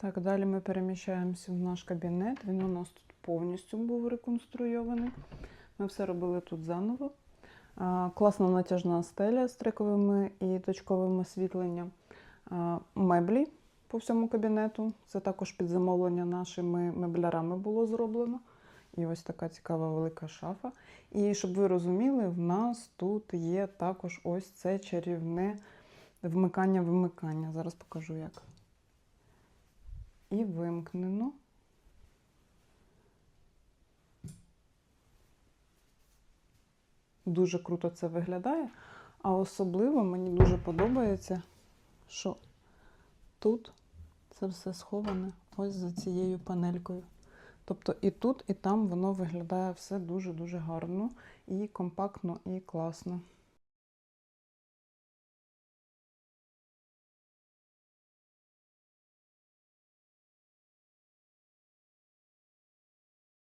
Так, далі ми переміщаємося в наш кабінет. Він у нас тут повністю був реконструйований. Ми все робили тут заново. Класна натяжна стеля з трековими і точковим освітленням. Меблі по всьому кабінету. Це також під замовлення нашими меблярами було зроблено. І ось така цікава велика шафа. І щоб ви розуміли, в нас тут є також ось це чарівне вмикання-вимикання. Зараз покажу як. І вимкнено. Дуже круто це виглядає. А особливо мені дуже подобається, що тут це все сховане ось за цією панелькою. Тобто і тут, і там воно виглядає все дуже-дуже гарно, і компактно, і класно.